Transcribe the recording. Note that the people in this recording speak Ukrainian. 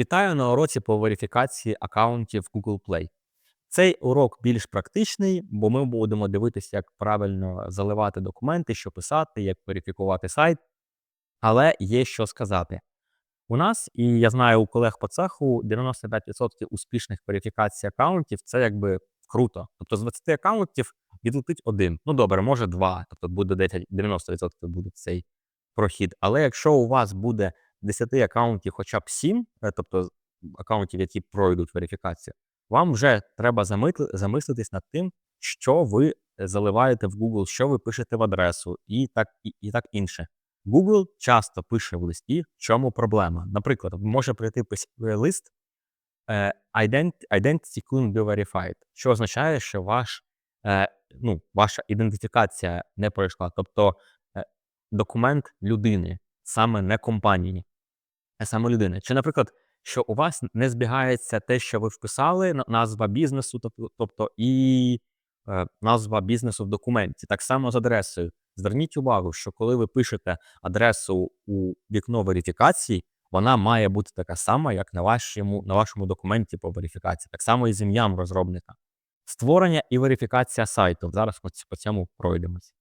Вітаю на уроці по верифікації аккаунтів Google Play. Цей урок більш практичний, бо ми будемо дивитися, як правильно заливати документи, що писати, як верифікувати сайт. Але є що сказати. У нас, і я знаю у колег по цеху, 95% успішних верифікацій аккаунтів це якби круто. Тобто з 20 аккаунтів відлетить один. Ну добре, може два, тобто буде 10, 90% буде цей прохід. Але якщо у вас буде 10 аккаунтів хоча б 7, е, тобто аккаунтів, які пройдуть верифікацію, вам вже треба замислитись над тим, що ви заливаєте в Google, що ви пишете в адресу, і так, і, і так інше. Google часто пише в листі, в чому проблема. Наприклад, може прийти е, лист е, Identity couldn't be verified, що означає, що ваш, ну, ваша ідентифікація не пройшла. Тобто документ людини, саме не компанії, а саме людини. Чи, наприклад, що у вас не збігається те, що ви вписали, на- назва бізнесу, тобто, тобто і е, назва бізнесу в документі. Так само з адресою. Зверніть увагу, що коли ви пишете адресу у вікно верифікації, вона має бути така сама, як на вашому, на вашому документі по верифікації, так само і з ім'ям розробника. Створення і верифікація сайту. Зараз ми по цьому пройдемось.